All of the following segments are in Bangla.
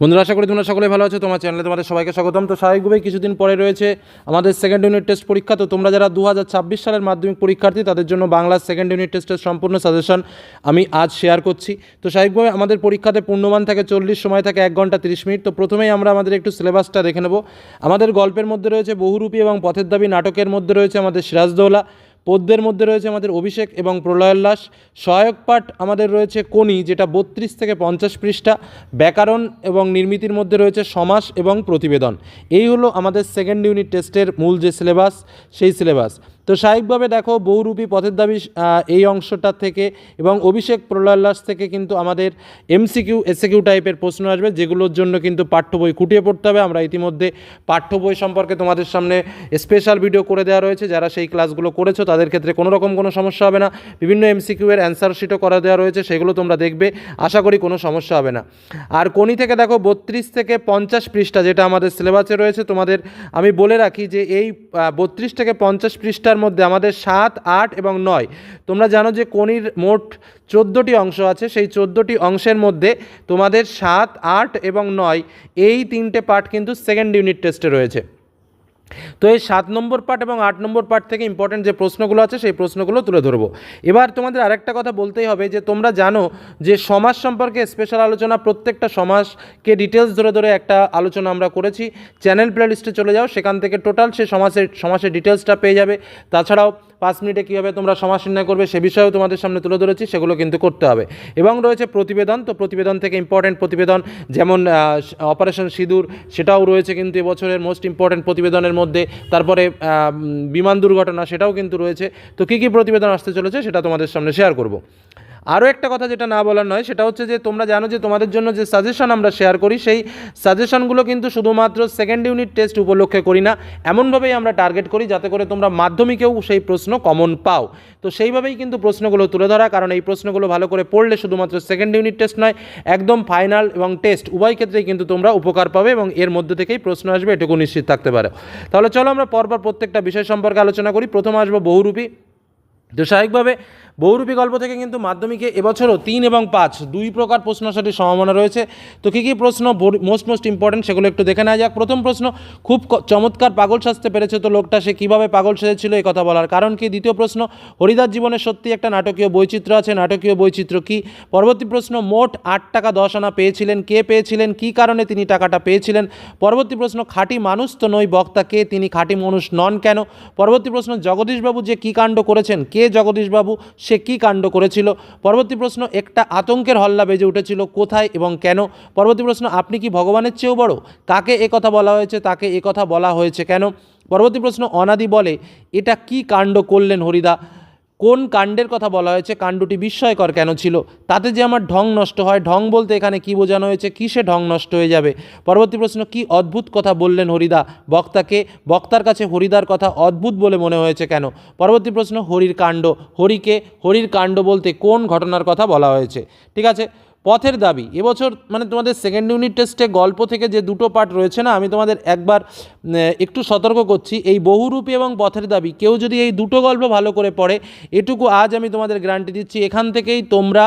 বন্ধুরা, আশা করি তোমরা সকলে ভালো আছো। তোমার চ্যানেলে তোমাদের সবাইকে স্বাগতম। তো স্বাভাবিকভাবেই কিছুদিন পরে রয়েছে আমাদের সেকেন্ড ইউনিট টেস্ট পরীক্ষা। তো তোমরা যারা দু হাজার ছাব্বিশ সালের মাধ্যমিক পরীক্ষার্থী, তাদের জন্য বাংলার সেকেন্ড ইউনিট টেস্টের সম্পূর্ণ সাজেশন আমি আজ শেয়ার করছি। তো স্বাভাবিকভাবে আমাদের পরীক্ষাতে পূর্ণমান থাকে চল্লিশ, সময় থাকে এক ঘণ্টা তিরিশ মিনিট। তো প্রথমেই আমরা আমাদের একটু সিলেবাসটা দেখে নেব। আমাদের গল্পের মধ্যে রয়েছে বহুরূপী এবং পথের দাবি নাটকের মধ্যে রয়েছে আমাদের সিরাজদৌলা। পদ্যের মধ্যে রয়েছে আমাদের অভিষেক এবং প্রলয়োল্লাস। সহায়ক পাঠ আমাদের রয়েছে কোনি যেটা বত্রিশ থেকে পঞ্চাশ পৃষ্ঠা। ব্যাকরণ এবং নির্মিতির মধ্যে রয়েছে সমাস এবং প্রতিবেদন। এই হলো আমাদের সেকেন্ড ইউনিট টেস্টের মূল যে সিলেবাস সেই সিলেবাস তো স্বাভাবিকভাবে দেখো, বহুরূপী পথের দাবি এই অংশটা থেকে এবং অভিষেক প্রলয়োল্লাস থেকে কিন্তু আমাদের এমসিকিউ এসএকিউ টাইপের প্রশ্ন আসবে, যেগুলোর জন্য কিন্তু পাঠ্য বই খুঁটিয়ে পড়তে হবে। আমরা ইতিমধ্যে পাঠ্য বই সম্পর্কে তোমাদের সামনে স্পেশাল ভিডিও করে দেওয়া রয়েছে। যারা সেই ক্লাসগুলো করেছ, তাদের ক্ষেত্রে কোনো রকম কোনো সমস্যা হবে না। বিভিন্ন এমসিকিউ এর অ্যান্সার শিটও করা দেওয়া রয়েছে, সেগুলো তোমরা দেখবে। আশা করি কোনো সমস্যা হবে না। আর কোনি থেকে দেখো, বত্রিশ থেকে পঞ্চাশ পৃষ্ঠা যেটা আমাদের সিলেবাসে রয়েছে, তোমাদের আমি বলে রাখি যে এই বত্রিশ থেকে পঞ্চাশ পৃষ্ঠার মধ্যে আমাদের সাত, আট এবং নয়। তোমরা জানো যে কোনির মোট চোদ্দোটি অংশ আছে, সেই চোদ্দোটি অংশের মধ্যে তোমাদের সাত, আট এবং নয়, এই তিনটে পার্ট কিন্তু সেকেন্ড ইউনিট টেস্টে রয়েছে। তো এই সাত নম্বর পার্ট এবং আট নম্বর পার্ট থেকে ইম্পর্টেন্ট যে প্রশ্নগুলো আছে, সেই প্রশ্নগুলো তুলে ধরবো। এবার তোমাদের আরেকটা কথা বলতেই হবে যে, তোমরা জানো যে সমাজ সম্পর্কে স্পেশাল আলোচনা, প্রত্যেকটা সমাজকে ডিটেলস ধরে ধরে একটা আলোচনা আমরা করেছি। চ্যানেল প্লেলিস্টে চলে যাও, সেখান থেকে টোটাল সে সমাজের সমাজের ডিটেলসটা পেয়ে যাবে। তাছাড়াও পাঁচ মিনিটে কীভাবে তোমরা সমাজ নির্ণয় করবে সে বিষয়েও তোমাদের সামনে তুলে ধরেছি, সেগুলো কিন্তু করতে হবে। এবং রয়েছে প্রতিবেদন, তো প্রতিবেদন থেকে ইম্পর্টেন্ট প্রতিবেদন, যেমন অপারেশন সিঁদুর, সেটাও রয়েছে কিন্তু এবছরের মোস্ট ইম্পর্টেন্ট প্রতিবেদনের মধ্যে। তারপরে বিমান দুর্ঘটনা, সেটাও কিন্তু রয়েছে। তো কী কী প্রতিবেদন আসতে চলেছে সেটা তোমাদের সামনে শেয়ার করব। আরও একটা কথা যেটা না বলার নয়, সেটা হচ্ছে যে তোমরা জানো যে তোমাদের জন্য যে সাজেশন আমরা শেয়ার করি, সেই সাজেশনগুলো কিন্তু শুধুমাত্র সেকেন্ড ইউনিট টেস্ট উপলক্ষে করি না, এমনভাবেই আমরা টার্গেট করি যাতে করে তোমরা মাধ্যমিকেও সেই প্রশ্ন কমন পাও। তো সেইভাবেই কিন্তু প্রশ্নগুলো তুলে ধরা, কারণ এই প্রশ্নগুলো ভালো করে পড়লে শুধুমাত্র সেকেন্ড ইউনিট টেস্ট নয়, একদম ফাইনাল এবং টেস্ট উভয় ক্ষেত্রেই কিন্তু তোমরা উপকার পাবে এবং এর মধ্যে থেকেই প্রশ্ন আসবে, এটুকু নিশ্চিত থাকতে পারো। তাহলে চলো আমরা পরপর প্রত্যেকটা বিষয় সম্পর্কে আলোচনা করি। প্রথম আসব বহুরূপী। তো স্বাভাবিকভাবে বহুরূপী গল্প থেকে কিন্তু মাধ্যমিকে এবছরও তিন এবং পাঁচ, দুই প্রকার প্রশ্ন আসার সম্ভাবনা রয়েছে। তো কী কী প্রশ্ন মোস্ট মোস্ট ইম্পর্টেন্ট সেগুলো একটু দেখে নেওয়া যাক। প্রথম প্রশ্ন, খুব চমৎকার পাগল সাজতে পেরেছে তো লোকটা, সে কীভাবে পাগল সেজেছিল এই কথা বলার কারণ কি? দ্বিতীয় প্রশ্ন, হরিদাস জীবনে সত্যি একটা নাটকীয় বৈচিত্র্য আছে। নাটকীয় বৈচিত্র্য কি? পরবর্তী প্রশ্ন, মোট আট টাকা দশ আনা পেয়েছিলেন। কে পেয়েছিলেন? কি কারণে তিনি টাকাটা পেয়েছিলেন? পরবর্তী প্রশ্ন, খাঁটি মানুষ তো নই, বক্তা কে? তিনি খাঁটি মানুষ নন কেন? পরবর্তী প্রশ্ন, জগদীশবাবু যে কী কাণ্ড করেছেন? কে জগদীশবাবু? সে কী কাণ্ড করেছিল? পরবর্তী প্রশ্ন, একটা আতঙ্কের হল্লা বেজে উঠেছিল কোথায় এবং কেন? পরবর্তী প্রশ্ন, আপনি কি ভগবানের চেয়েও বড়? কাকে কথা বলা হয়েছে, তাকে কথা বলা হয়েছে কেন? পরবর্তী প্রশ্ন, অনাদি বলে, এটা কি কাণ্ড করলেন হরিদা? কোন কাণ্ডের কথা বলা হয়েছে, কাণ্ডটি বিস্ময়কর কেন ছিল? তাতে যে আমার ঢং নষ্ট হয়, ঢং বলতে এখানে কি বোঝানো হয়েছে, কিসে ঢং নষ্ট হয়ে যাবে? পরবর্তী প্রশ্ন, কি অদ্ভুত কথা বললেন হরিদা? বক্তাকে, বক্তার কাছে হরিদার কথা অদ্ভুত বলে মনে হয়েছে কেন? পরবর্তী প্রশ্ন, হরির কাণ্ড। হরিকে, হরির কাণ্ড বলতে কোন ঘটনার কথা বলা হয়েছে? ঠিক আছে পথের দাবি। এবছর মানে তোমাদের সেকেন্ড ইউনিট টেস্টে গল্প থেকে যে দুটো পার্ট রয়েছে না, আমি তোমাদের একবার একটু সতর্ক করছি। এই বহুরূপী এবং পথের দাবি, কেউ যদি এই দুটো গল্প ভালো করে পড়ে, এটুকু আজ আমি তোমাদের গ্যারান্টি দিচ্ছি, এখান থেকেই তোমরা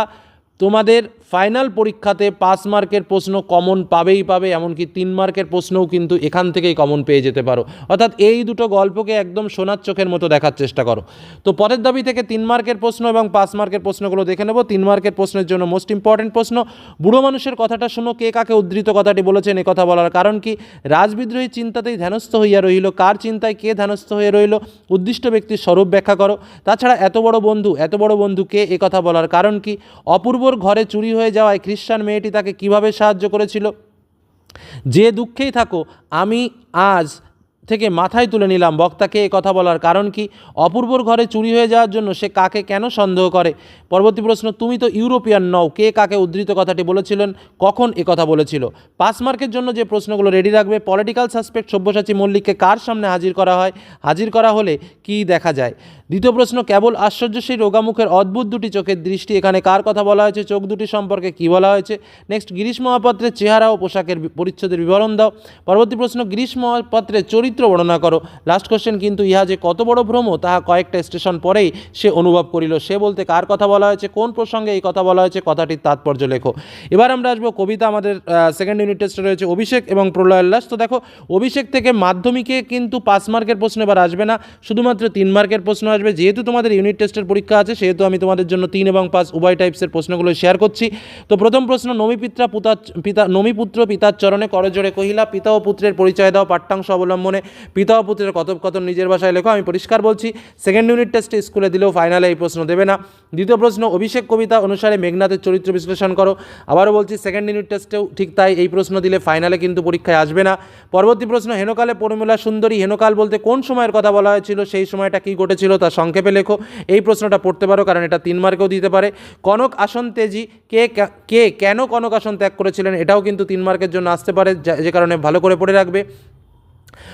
তোমাদের ফাইনাল পরীক্ষাতে পাঁচ মার্কের প্রশ্ন কমন পাবেই পাবে, এমনকি তিন মার্কের প্রশ্নও কিন্তু এখান থেকেই কমন পেয়ে যেতে পারো। অর্থাৎ এই দুটো গল্পকে একদম সোনার চোখের মতো দেখার চেষ্টা করো। তো পরের দাবি থেকে তিন মার্কের প্রশ্ন এবং পাঁচ মার্কের প্রশ্নগুলো দেখে নেব। তিন মার্কের প্রশ্নের জন্য মোস্ট ইম্পর্টেন্ট প্রশ্ন, বুড়ো মানুষের কথাটা শুনো, কে কাকে উদ্ধৃত কথাটি বলেছেন এ কথা বলার কারণ কি? রাজবিদ্রোহী চিন্তাতেই ধ্যানস্থ হইয়া রহিল। কার চিন্তায় কে ধ্যানস্থ হয়ে রইল? উদ্দিষ্ট ব্যক্তির স্বরূপ ব্যাখ্যা করো। তাছাড়া এত বড় বন্ধু, এত বড় বন্ধু কে এ কথা বলার কারণ কি? অপূর্বর ঘরে চুরি হয়ে যাওয়ায় খ্রিস্টান মেয়েটি তাকে কীভাবে সাহায্য করেছিল? যে দুঃখেই থাকো, আমি আজ থেকে মাথায় তুলে নিলাম বক্তাকে এ কথা বলার কারণ কি? অপূর্বর ঘরে চুরি হয়ে যাওয়ার জন্য সে কাকে কেন সন্দেহ করে? পরবর্তী প্রশ্ন, তুমি তো ইউরোপিয়ান নও, কে কাকে উদ্ধৃত কথাটি বলেছিলেন? কখন এ কথা বলেছিল? পাস মার্কের জন্য যে প্রশ্নগুলো রেডি রাখবে পলিটিক্যাল সাসপেক্ট সব্যসাচী মল্লিককে কার সামনে হাজির করা হয়? হাজির করা হলে কি দেখা যায়? দ্বিতীয় প্রশ্ন, কেবল আশ্চর্য সেই রোগামুখের অদ্ভুত দুটি চোখের দৃষ্টি, এখানে কার কথা বলা হয়েছে, চোখ দুটি সম্পর্কে কি বলা হয়েছে? নেক্সট গিরিশ মহাপাত্রের চেহারা ও পোশাকের পরিচ্ছদের বিবরণ দাও। পরবর্তী প্রশ্ন, গিরিশ মহাপাত্রের চরিত্র বর্ণনা করো। লাস্ট কোশ্চেন কিন্তু ইহা যে কত বড় ভ্রম, তাহা কয়েকটা স্টেশন পরেই সে অনুভব করিল। সে বলতে কার কথা বলা হয়েছে, কোন প্রসঙ্গে এই কথা বলা হয়েছে, কথাটির তাৎপর্য লেখো। এবার আমরা আসব, কবিতা আমাদের সেকেন্ড ইউনিট টেস্টে রয়েছে, অভিষেক এবং প্রলয় উল্লাস তো দেখো, অভিষেক থেকে মাধ্যমিকে কিন্তু পাঁচ মার্কের প্রশ্ন এবার আসবে না, শুধুমাত্র তিন মার্কের প্রশ্ন আসবে। যেহেতু তোমাদের ইউনিট টেস্টের পরীক্ষা আছে, সেহেতু আমি তোমাদের জন্য তিন এবং পাঁচ উভয় টাইপসের প্রশ্নগুলো শেয়ার করছি। তো প্রথম প্রশ্ন নমিপিত্রা পুতা, পিতা নমিপুত্র পিতার চরণে করজোড়ে কহিলা, পিতা ও পুত্রের পরিচয় দাও, পাঠ্যাংশ অবলম্বনে। পিতা ও পুত্রের কথোপকথন নিজের ভাষায় লেখো, আমি পরিষ্কার বলছি। সেকেন্ড ইউনিট টেস্টে স্কুলে দিলেও ফাইনালে এই প্রশ্ন দেবে না। দ্বিতীয় প্রশ্ন, অভিষেক কবিতা অনুসারে মেঘনাথের চরিত্র বিশ্লেষণ করো। আবারও বলছি সেকেন্ড ইউনিট টেস্টেও ঠিক তাই এই প্রশ্ন দিলে ফাইনালে কিন্তু পরীক্ষায় আসবে না। পরবর্তী প্রশ্ন, হেনকালে পরিমলা সুন্দরী, হেনকাল বলতে কোন সময়ের কথা বলা হয়েছিল? সেই সময়টা কী ঘটেছিল? তা সংক্ষেপে লেখো। এই প্রশ্নটা পড়তে পারো, কারণ এটা তিন মার্কেও দিতে পারে। কনক আসন তেজি কে কে কেন কনক আসন ত্যাগ করেছিলেন? এটাও কিন্তু তিন মার্কের জন্য আসতে পারে যা- কারণে ভালো করে পড়ে রাখবে।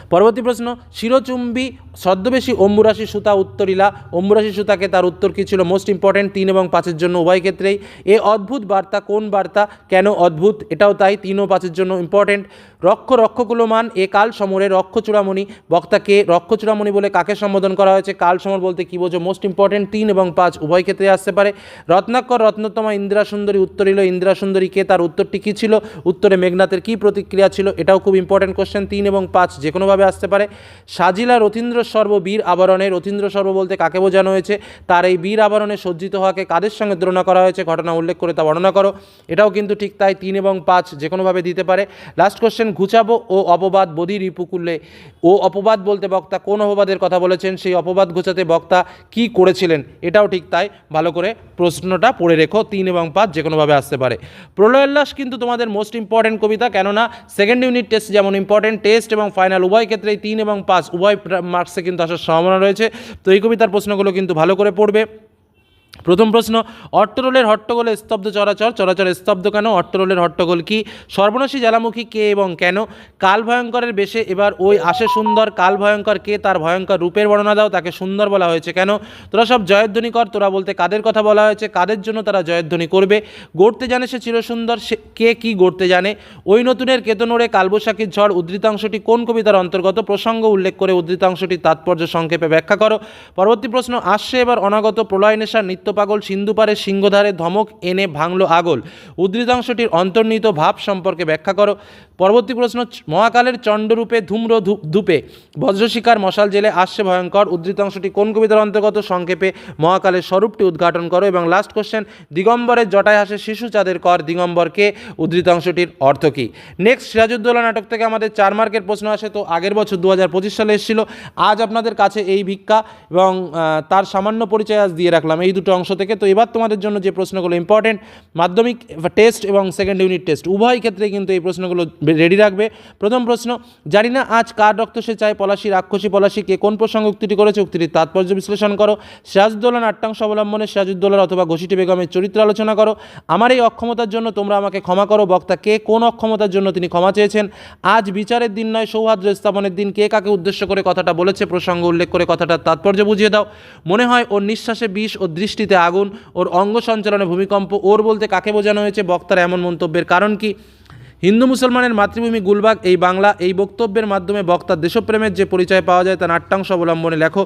পরবর্তী প্রশ্ন, শিরোচুম্বী ছদ্মবেশী অম্বুরাশি সুতা উত্তরিলা। অম্বুরাশি সুতাকে তার উত্তর কী ছিল? মোস্ট ইম্পর্ট্যান্ট তিন এবং পাঁচের জন্য উভয় ক্ষেত্রেই। এ অদ্ভুত বার্তা, কোন বার্তা, কেন অদ্ভুত? এটাও তাই, তিন ও পাঁচের জন্য ইম্পর্ট্যান্ট রক্ষ, রক্ষকুলমান, এ কাল সমরে রক্ষ চূড়ামণি। বক্তাকে রক্ষ চূড়ামণি বলে কাকে সম্বোধন করা হয়েছে? কাল সমর বলতে কী বোঝো? মোস্ট ইম্পর্ট্যান্ট তিন এবং পাঁচ উভয় ক্ষেত্রে আসতে পারে। রত্নাকর, রত্নতমা ইন্দিরা সুন্দরী উত্তরিল। ইন্দিরা সুন্দরী কে? তার উত্তরটি কী ছিল? উত্তরে মেঘনাথের কী প্রতিক্রিয়া ছিল? এটাও খুব ইম্পর্ট্যান্ট কোশ্চেন তিন এবং পাঁচ যে কোনোভাবে আসতে পারে। সাজিলা রথীন্দ্র সর্ব বীর আবরণে, রথীন্দ্র সর্ব বলতে কাকে বোঝানো হয়েছে? তার এই বীর আবরণে সজ্জিত হওয়াকে কাদের সঙ্গে তুলনা করা হয়েছে? ঘটনা উল্লেখ করে তা বর্ণনা করো। এটাও কিন্তু ঠিক তাই তিন এবং পাঁচ যে কোনোভাবে দিতে পারে। লাস্ট কোশ্চেন ঘুচাবো ও অপবাদ বদি রিপুকুলে ও অপবাদ বলতে বক্তা কোন অপবাদের কথা বলেছেন? সেই অপবাদ ঘুচাতে বক্তা কি করেছিলেন? এটাও ঠিক তাই। ভালো করে প্রশ্নটা পড়ে রেখো। তিন এবং পাঁচ যে কোনোভাবে আসতে পারে। প্রলয়োল্লাস কিন্তু তোমাদের মোস্ট ইম্পর্ট্যান্ট কবিতা। কেননা সেকেন্ড ইউনিট টেস্ট যেমন ইম্পর্ট্যান্ট টেস্ট এবং ফাইনাল উভয় ক্ষেত্রেই তিন এবং পাঁচ। উভয় মার্কসে কিন্তু আসার সম্ভাবনা রয়েছে। তো এই কবিতার প্রশ্নগুলো কিন্তু ভালো করে পড়বে। প্রথম প্রশ্ন, অট্টরোলের হট্টগোলে স্তব্ধ চরাচর চরাচর স্তব্ধ কেন? অট্টরোলের হট্টগোল কি? সর্বনাশী জ্বালামুখী কে এবং কেন? কাল ভয়ঙ্করের বেশে এবার ওই আসে সুন্দর, কাল ভয়ঙ্কর কে তার ভয়ঙ্কর রূপের বর্ণনা দাও, তাকে সুন্দর বলা হয়েছে কেন? তোরা সব জয়ধ্বনি কর, তোরা বলতে কাদের কথা বলা হয়েছে, কাদের জন্য তারা জয়ধ্বনি করবে? গড়তে জানে সে চিরসুন্দর সে কে কি গড়তে জানে? ওই নতুনের কেতনোড়ে কালবৈশাখীর ঝড়, উদ্ধৃতাংশটি কোন কবিতার অন্তর্গত? প্রসঙ্গ উল্লেখ করে উদ্ধৃতাংশটির তাৎপর্য সংক্ষেপে ব্যাখ্যা করো। পরবর্তী প্রশ্ন, আসছে এবার অনাগত প্রলয় নেশার নিত্য পাগল সিন্ধুপারে সিংহধারে ধমক এনে ভাঙল আগল। উদ্ধৃতাংশটির অন্তর্নিহিত ভাব সম্পর্কে ব্যাখ্যা করো। পরবর্তী প্রশ্ন, মহাকালের চণ্ডরূপে ধূম্র ধূপ- বজ্রশিকার মশাল জেলে আসছে ভয়ঙ্কর উদ্ধৃতাংশটি কোন কবিতার অন্তর্গত? সংক্ষেপে, মহাকালের স্বরূপটি উদ্ঘাটন করো এবং লাস্ট কোশ্চেন দিগম্বরের জটায় হাসে শিশু চাঁদের কর, দিগম্বরকে উদ্ধৃতাংশটির অর্থ কী? নেক্সট সিরাজউদ্দৌলা নাটক থেকে আমাদের চার মার্কের প্রশ্ন আসে, তো আগের বছর দু হাজার পঁচিশ সালে এসেছিল, আজ আপনাদের কাছে এই ভিক্ষা এবং তার সামান্য পরিচয় আজ দিয়ে রাখলাম এই দুটো অংশ থেকে, তো এবার তোমাদের জন্য যে প্রশ্নগুলো ইম্পর্টেন্ট মাধ্যমিক টেস্ট এবং সেকেন্ড ইউনিট টেস্ট উভয় ক্ষেত্রে কিন্তু এই প্রশ্নগুলো রেডি রাখবে। প্রথম প্রশ্ন, জানি না আজ কার রক্ত সে চায়, পলাশি, রাক্ষসী, পলাশি, কে কোন প্রসঙ্গে উক্তিটি করেছে? উক্তিটির তাৎপর্য বিশ্লেষণ করো। সিরাজউদ্দৌলা নাট্যাংশ অবলম্বনে সিরাজউদ্দৌলার অথবা ঘোষিটি বেগমের চরিত্র আলোচনা করো। আমার এই অক্ষমতার জন্য তোমরা আমাকে ক্ষমা করো। বক্তা, কে কোন অক্ষমতার জন্য তিনি ক্ষমা চেয়েছেন? আজ বিচারের দিন নয়, সৌহার্দ্য স্থাপনের দিন। কে কাকে উদ্দেশ্য করে কথাটা বলেছে? প্রসঙ্গ উল্লেখ করে কথাটার তাৎপর্য বুঝিয়ে দাও। মনে হয় ওর নিঃশ্বাসে বিষ ও দৃষ্টিতে আগুন, ওর অঙ্গ সঞ্চালনে ভূমিকম্প, ওর বলতে কাকে বোঝানো হয়েছে? বক্তার এমন মন্তব্যের কারণ কি? হিন্দু মুসলমানের মাতৃভূমি গুলবাগ, এই বাংলা এই বক্তব্যের মাধ্যমে বক্তার দেশপ্রেমের যে পরিচয় পাওয়া যায় তা নাট্যাংশ অবলম্বনে লেখো,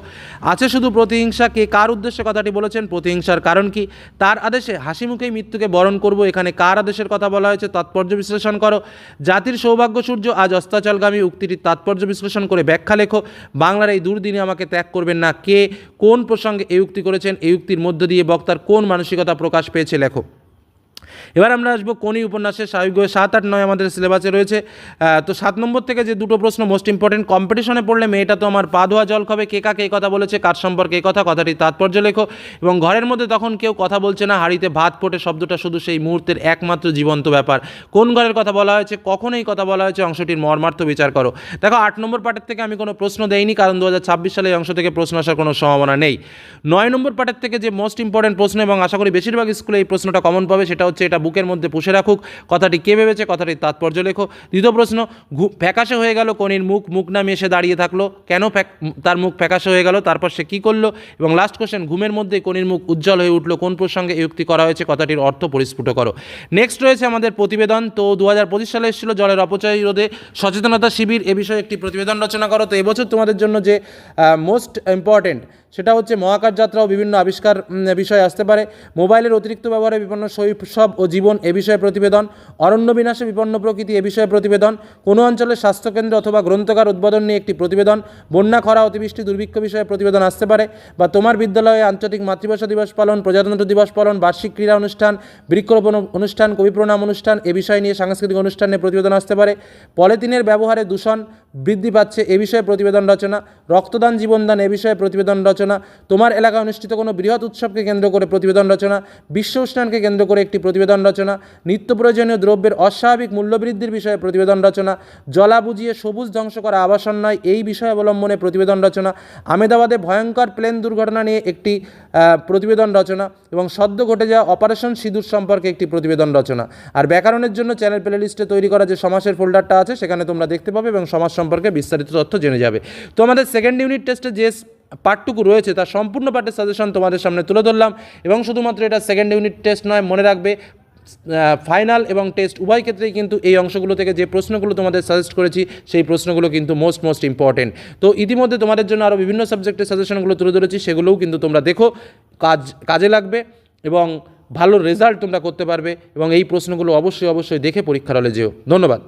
আছে শুধু প্রতিহিংসা, কে কার উদ্দেশ্যে কথাটি বলেছেন, প্রতিহিংসার কারণ কি? তার আদেশে হাসি মুখেই মৃত্যুকে বরণ করব, এখানে কার আদেশের কথা বলা হয়েছে, তাৎপর্য বিশ্লেষণ করো। জাতির সৌভাগ্য সূর্য, আজ অস্তাচলগামী উক্তিটির তাৎপর্য বিশ্লেষণ করে ব্যাখ্যা লেখো, বাংলার এই দুর্দিনে আমাকে ত্যাগ করবেন না, কে কোন প্রসঙ্গে এই উক্তি করেছেন, এই উক্তির মধ্য দিয়ে বক্তার কোন মানসিকতা প্রকাশ পেয়েছে, লেখো। এবার আমরা আসব কোনি উপন্যাসের স্বাভাবিকভাবে সাত আট নয় আমাদের সিলেবাসে রয়েছে। তো সাত নম্বর থেকে যে দুটো প্রশ্ন মোস্ট ইম্পর্টেন্ট কম্পিটিশনে পড়লে মেয়েটা তো আমার পা ধোয়া জল খাবে, কে কাকে কথা বলেছে, কার সম্পর্কে কথা, কথাটি তাৎপর্য লেখো। এবং ঘরের মধ্যে তখন কেউ কথা বলছে না, হাড়িতে ভাত ফোটে, শব্দটা শুধু সেই মুহূর্তের একমাত্র জীবন্ত ব্যাপার। কোন ঘরের কথা বলা হয়েছে কখন এই কথা বলা হয়েছে, অংশটির মর্মার্থ বিচার করো। দেখো, আট নম্বর পার্টের থেকে আমি কোনো প্রশ্ন দেইনি, কারণ দু হাজার ছাব্বিশ সালে এই অংশ থেকে প্রশ্ন আসার কোনো সম্ভাবনা নেই। নয় নম্বর পার্টের থেকে যে মোস্ট ইম্পর্টেন্ট প্রশ্ন, এবং আশা করি বেশিরভাগ স্কুলে এই প্রশ্নটা কমন পাবে, সেটা হচ্ছে এটা বুকের মধ্যে পুষে রাখুক। কথাটি কে ভেবেছে? কথাটির তাৎপর্য লেখো। দ্বিতীয় প্রশ্ন, ঘু ফ্যাকাশে হয়ে গেল কনির মুখ? মুখ নামিয়ে এসে দাঁড়িয়ে থাকল। কেন তার মুখ ফ্যাকাশে হয়ে গেল? তারপর সে কী করল? এবং লাস্ট কোশ্চেন ঘুমের মধ্যে কনির মুখ উজ্জ্বল হয়ে উঠল? কোন প্রসঙ্গে উক্তি করা হয়েছে? কথাটির অর্থ পরিস্ফুট করো। নেক্সট রয়েছে আমাদের প্রতিবেদন। তো দু হাজার পঁচিশ সালে এসেছিল জলের অপচয় রোধে সচেতনতা শিবির। এ বিষয়ে একটি প্রতিবেদন রচনা করো। তো এবছর তোমাদের জন্য যে মোস্ট ইম্পর্টেন্ট সেটা হচ্ছে মহাকাশ যাত্রা ও বিভিন্ন আবিষ্কার বিষয়ে আসতে পারে। মোবাইলের অতিরিক্ত ব্যবহারে বিপন্ন শৈশব ও জীবন এ বিষয়ে প্রতিবেদন, অরণ্য বিনাশে বিপন্ন প্রকৃতি এ বিষয়ে প্রতিবেদন, কোনো অঞ্চলের স্বাস্থ্যকেন্দ্র অথবা গ্রন্থকার উদ্বোধন নিয়ে একটি প্রতিবেদন, বন্যা, খরা, অতিবৃষ্টি, দুর্ভিক্ষ বিষয়ে প্রতিবেদন আসতে পারে বা তোমার বিদ্যালয়ে আন্তর্জাতিক মাতৃভাষা দিবস পালন, প্রজাতন্ত্র দিবস পালন, বার্ষিক ক্রীড়া অনুষ্ঠান, বৃক্ষরোপণ অনুষ্ঠান, কবি প্রণাম অনুষ্ঠান এ বিষয় নিয়ে সাংস্কৃতিক অনুষ্ঠানে প্রতিবেদন আসতে পারে। পলিথিনের ব্যবহারে দূষণ বৃদ্ধি পাচ্ছে, এ বিষয়ে প্রতিবেদন রচনা, রক্তদান জীবনদান এ বিষয়ে প্রতিবেদন রচনা, তোমার এলাকায় অনুষ্ঠিত কোনো বৃহৎ উৎসবকে কেন্দ্র করে প্রতিবেদন রচনা, বিশ্ব উষ্ণায়নকে কেন্দ্র করে একটি প্রতিবেদন রচনা, নিত্য প্রয়োজনীয় দ্রব্যের অস্বাভাবিক মূল্যবৃদ্ধির বিষয়ে প্রতিবেদন রচনা, জলা বুঝিয়ে সবুজ ধ্বংস করা আবাসন নয়, এই বিষয় অবলম্বনে প্রতিবেদন রচনা আমেদাবাদে ভয়ঙ্কর প্লেন দুর্ঘটনা নিয়ে একটি প্রতিবেদন রচনা এবং সদ্য ঘটে যাওয়া অপারেশন সিঁদুর সম্পর্কে একটি প্রতিবেদন রচনা। আর ব্যাকরণের জন্য চ্যানেল প্লেলিস্টে তৈরি করা যে সমাসের ফোল্ডারটা আছে, সেখানে তোমরা দেখতে পাবে এবং সমাজ সম্পর্কে বিস্তারিত তথ্য জেনে যাবে। তো আমাদের সেকেন্ড ইউনিট টেস্টে যে পার্টটুকু রয়েছে, তার সম্পূর্ণ পার্টের সাজেশন তোমাদের সামনে তুলে ধরলাম এবং শুধুমাত্র এটা সেকেন্ড ইউনিট টেস্ট নয়, মনে রাখবে ফাইনাল এবং টেস্ট উভয় ক্ষেত্রেই কিন্তু এই অংশগুলো থেকে যে প্রশ্নগুলো তোমাদের সাজেস্ট করেছি, সেই প্রশ্নগুলো কিন্তু মোস্ট মোস্ট ইম্পর্টেন্ট তো ইতিমধ্যে তোমাদের জন্য আরও বিভিন্ন সাবজেক্টের সাজেশনগুলো তুলে ধরেছি, সেগুলোও কিন্তু তোমরা দেখো, কাজ, কাজে লাগবে এবং ভালো রেজাল্ট তোমরা করতে পারবে এবং এই প্রশ্নগুলো অবশ্যই অবশ্যই দেখে পরীক্ষার হলে যেও। ধন্যবাদ।